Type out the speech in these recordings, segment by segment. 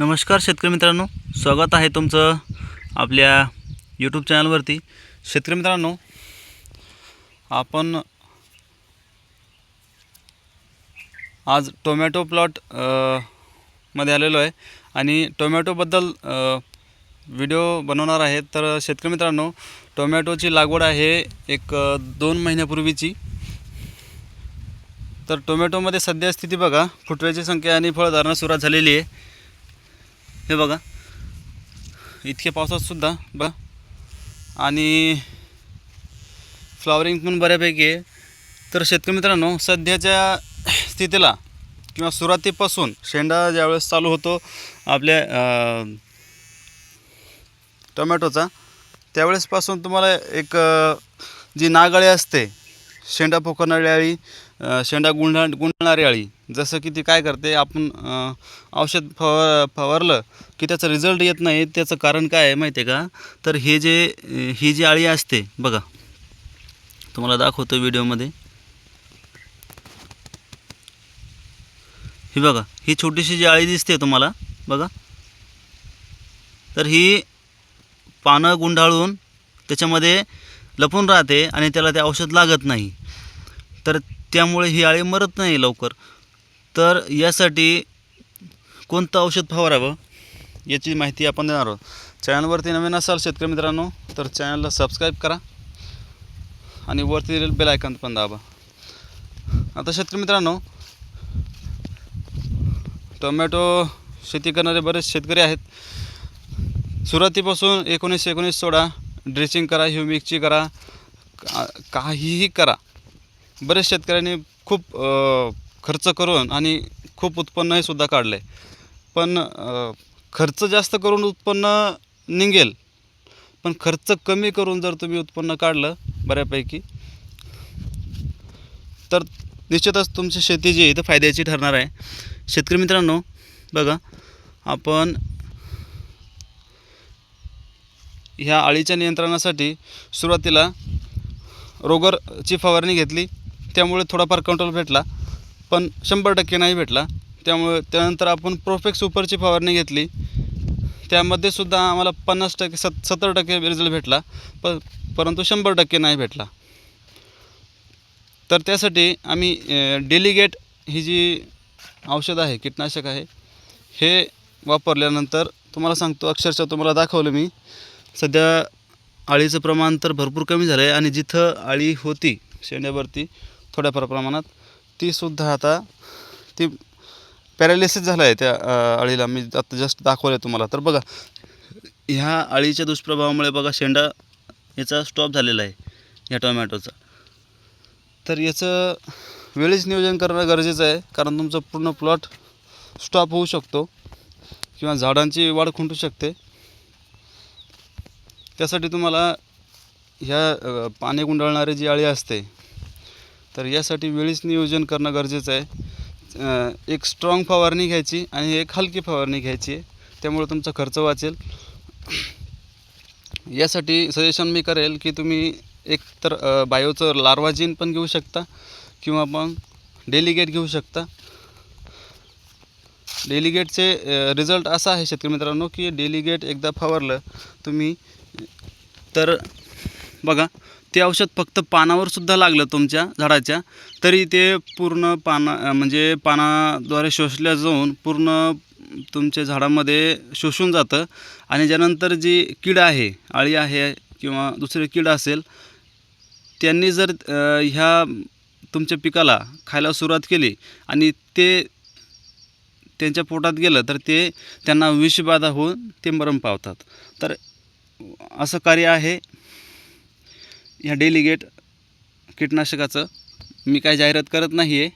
नमस्कार शेतकरी मित्रांनो स्वागत आहे तुमचं आपल्या यूट्यूब चॅनलवरती. शेतकरी मित्रांनो आपण आज टोमॅटो प्लॉटमध्ये आलेलो आहे आणि टोमॅटोबद्दल व्हिडिओ बनवणार आहे. तर शेतकरी मित्रांनो टोमॅटोची लागवड आहे एक दोन महिन्यापूर्वीची. तर टोमॅटोमध्ये सध्या स्थिती बघा फुटव्याची संख्या आणि फळधारणा सुरुवात झालेली आहे. हे बघा. इतक्या पावसातसुद्धा बघा आणि फ्लॉवरिंग पण बऱ्यापैकी आहे. तर शेतकरी मित्रांनो सध्याच्या स्थितीला किंवा सुरुवातीपासून शेंडा ज्यावेळेस चालू होतो आपल्या टोमॅटोचा त्यावेळेसपासून तुम्हाला एक जी नागाळी असते शेंडा पोखरणारी अळी शेंडा गुंढा गुंडणारी अळी. जसं की ती काय करते आपण औषध फव फवारलं की त्याचा रिझल्ट येत नाही त्याचं कारण काय आहे माहिती आहे का? तर हे जे ही जी अळी असते बघा. तुम्हाला दाखवतो व्हिडिओमध्ये. ही बघा ही छोटीशी जी अळी दिसते तुम्हाला बघा. तर ही पानं गुंडाळून त्याच्यामध्ये लपून राहते आणि त्याला ते औषध लागत नाही. तर त्यामुळे ही अळी मरत नाही लवकर. तर यासाठी कोणतं औषध फवारावं? याची माहिती आपण देणार आहोत. चॅनलवरती नवीन असाल शेतकरी मित्रांनो तर चॅनलला सबस्क्राईब करा आणि वरती दिलेलं बेल आयकॉन पण दाबा. आता शेतकरी मित्रांनो टोमॅटो शेती करणारे बरेच शेतकरी आहेत. सुरुवातीपासून एकोणीस एकोणीस सोळा ड्रेसिंग करा ह्युमिकची करा काहीही करा. बरेच शेतकऱ्यांनी खूप खर्च करून आणि खूप उत्पन्नही सुद्धा काढलं आहे पण खर्च जास्त करून उत्पन्न निघेल. पण खर्च कमी करून जर तुम्ही उत्पन्न काढलं बऱ्यापैकी तर निश्चितच तुमची शेती जी आहे ती फायद्याची ठरणार आहे. शेतकरी मित्रांनो बघा आपण ह्या अळीच्या नियंत्रणासाठी सुरुवातीला रोगरची फवारणी घेतली. त्यामुळे थोडाफार कंट्रोल भेटला पण शंभर टक्के नाही भेटला. त्यामुळे त्यानंतर आपण प्रोफेक्स सुपरची फवारणी घेतली. त्यामध्ये सुद्धा आम्हाला पन्नास टक्के सत सत्तर टक्के रिझल्ट भेटला प परंतु शंभर टक्के नाही भेटला. तर त्यासाठी आम्ही डेलिगेट ही जी औषध आहे कीटनाशक आहे हे वापरल्यानंतर तुम्हाला सांगतो अक्षरशः तुम्हाला दाखवलं मी. सध्या अळीचं प्रमाण तर भरपूर कमी झालं आहे आणि जिथं अळी होती शेंड्यावरती थोड्याफार प्रमाणात तीसुद्धा आता ती पॅरालिसिस झालं आहे त्या अळीला मी आता जस्ट दाखवलं आहे तुम्हाला. तर बघा ह्या अळीच्या दुष्प्रभावामुळे बघा शेंडा याचा स्टॉप झालेला आहे या टोमॅटोचा. तर याचं वेळीच नियोजन करणं गरजेचं आहे कारण तुमचं पूर्ण प्लॉट स्टॉप होऊ शकतो किंवा झाडांची वाढ खुंटू शकते. त्यासाठी तुम्हाला ह्या पाने गुंडाळणारी जी अळी असते तर यासाठी वेळीच नियोजन करणं गरजेचं आहे. एक स्ट्रॉंग फवारणी घ्यायची आणि एक हलकी फवारणी घ्यायची. आहे त्यामुळे तुमचा खर्च वाचेल. यासाठी सजेशन मी करेल की तुम्ही एक तर बायोचं लार्वाजीन पण घेऊ शकता किंवा मग डेलिगेट घेऊ शकता. डेलिगेटचे रिझल्ट असा आहे शेतकरी मित्रांनो की डेलिगेट एकदा फवारलं तुम्ही तर बघा ते औषध फक्त पानावरसुद्धा लागलं तुमच्या झाडाच्या तरी ते पूर्ण पाना म्हणजे पानाद्वारे शोषल्या जाऊन पूर्ण तुमच्या झाडामध्ये शोषून जातं. आणि ज्यानंतर जी कीड आहे अळी आहे किंवा दुसरी कीड असेल त्यांनी जर ह्या तुमच्या पिकाला खायला सुरुवात केली आणि ते त्यांच्या पोटात गेलं तर ते त्यांना विषबाधा होऊन ते मरण पावतात. तर असं कार्य आहे. ह्या डेलिगेट कीटनाशकाचं मी काय जाहिरात करत नाही आहे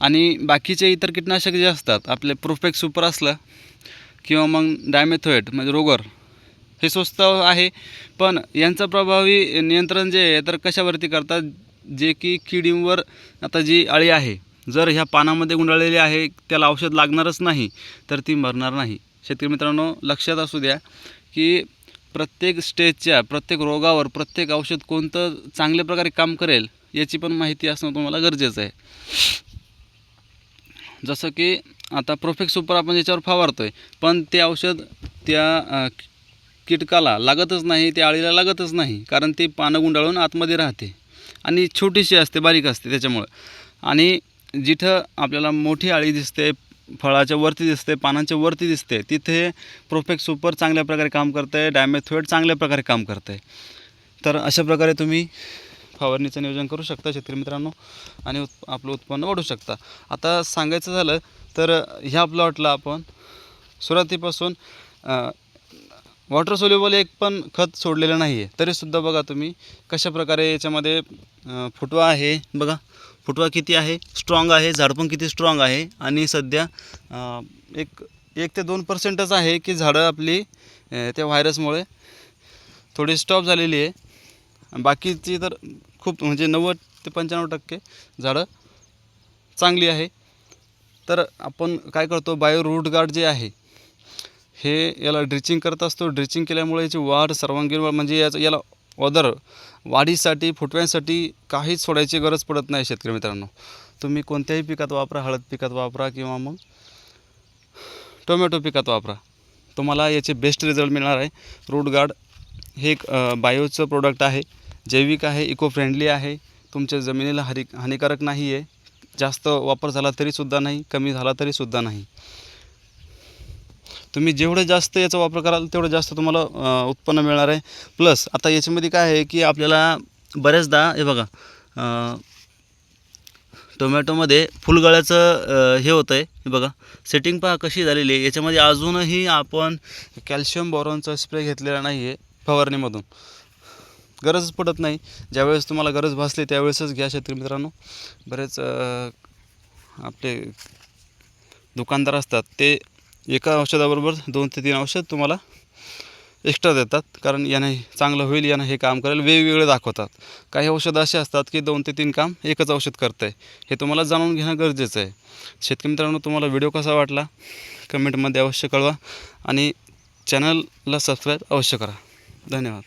आणि बाकीचे इतर कीटनाशक जे असतात आपले प्रोफेक्ट सुपर असलं किंवा मग डायमेथोएट म्हणजे रोगर हे स्वस्त आहे. पण यांचं प्रभावी नियंत्रण जे आहे तर कशावरती करतात? जे की किडींवर आता जी अळी आहे जर ह्या पानामध्ये गुंडाळलेली आहे त्याला औषध लागणारच नाही तर ती मरणार नाही. शेतकरी मित्रांनो लक्षात असू द्या. की प्रत्येक स्टेजच्या प्रत्येक रोगावर प्रत्येक औषध कोणतं चांगल्या प्रकारे काम करेल याची पण माहिती असणं तुम्हाला गरजेचं आहे. जसं की आता प्रोफेक्ट सुपर आपण याच्यावर फवारतो आहे पण ते औषध त्या कीटकाला लागतच नाही त्या आळीला लागतच नाही कारण ती पानं गुंडाळून आतमध्ये राहते आणि छोटीशी असते बारीक असते त्याच्यामुळं. आणि जिथं आपल्याला मोठी आळी दिसते फळाच्या वरती दिसते पानांच्या वरती दिसते. तिथे प्रोफेक्ट सुपर चांगल्या प्रकारे काम करते आहे डॅमेथोएड चांगल्या प्रकारे काम करते आहे तर अशा प्रकारे तुम्ही फवारणीचं नियोजन करू शकता शेतकरी मित्रांनो आणि उत् आपलं उत्पन्न वाढू शकता. आता सांगायचं झालं तर ह्या प्लॉटला आपण सुरुवातीपासून वॉटर सोल्युबल एक पण खत सोडलेलं नाही आहे तरीसुद्धा बघा तुम्ही कशा प्रकारे याच्यामध्ये फुटवा आहे बघा. फुटवा किती आहे? स्ट्रॉंग आहे. झाड पण किती स्ट्रॉंग आहे. आणि सध्या एक एक ते दोन पर्सेंटच आहे की झाडं आपली त्या व्हायरसमुळे थोडी स्टॉप झालेली आहे. बाकीची तर खूप म्हणजे नव्वद ते पंच्याण्णव टक्के झाडं चांगली आहे. तर आपण काय करतो? बायो रूट गार्ड जे आहे हे याला ड्रिचिंग करत असतो. ड्रिचिंग केल्यामुळे याची वाढ सर्वांगीण म्हणजे याचं याला वदर वाढीसाठी फुटव्यांसाठी काहीच सोडायची गरज पडत नाही शेतकरी मित्रांनो. तुम्ही कोणत्याही पिकात वापरा हळद पिकात वापरा किंवा मग टोमॅटो पिकात वापरा. तुम्हाला याचे बेस्ट रिझल्ट मिळणार आहे. रूट गार्ड हे एक बायोचं प्रोडक्ट आहे. जैविक आहे इको फ्रेंडली आहे. तुमच्या जमिनीला हरी हानिकारक नाही आहे जास्त वापर झाला तरीसुद्धा नाही कमी झाला तरीसुद्धा नाही. तुम्ही जेवढं जास्त याचा वापर कराल तेवढं जास्त तुम्हाला उत्पन्न मिळणार आहे. प्लस आता याच्यामध्ये काय आहे की आपल्याला बऱ्याचदा हे बघा टोमॅटोमध्ये फुलगळ्याचं हे होतं आहे हे बघा. सेटिंग पहा कशी झालेली आहे. याच्यामध्ये अजूनही आपण कॅल्शियम बॉरॉनचा स्प्रे घेतलेला नाही आहे फवारणीमधून. गरज पडत नाही. ज्यावेळेस तुम्हाला गरज भासली त्यावेळेसच घ्या शेतकरी मित्रांनो. बरेच आपले दुकानदार असतात ते एका औषधाबरोबर दोन ते तीन औषध तुम्हाला एक्स्ट्रा देतात. कारण याने चांगलं होईल यानं हे काम करेल वेगवेगळे दाखवतात. काही औषधं असे असतात की दोन ते तीन काम एकच औषध करतं आहे हे तुम्हाला जाणून घेणं गरजेचं आहे. शेतकरी मित्रांनो तुम्हाला व्हिडिओ कसा वाटला? कमेंटमध्ये अवश्य कळवा आणि चॅनलला सबस्क्राईब अवश्य करा. धन्यवाद.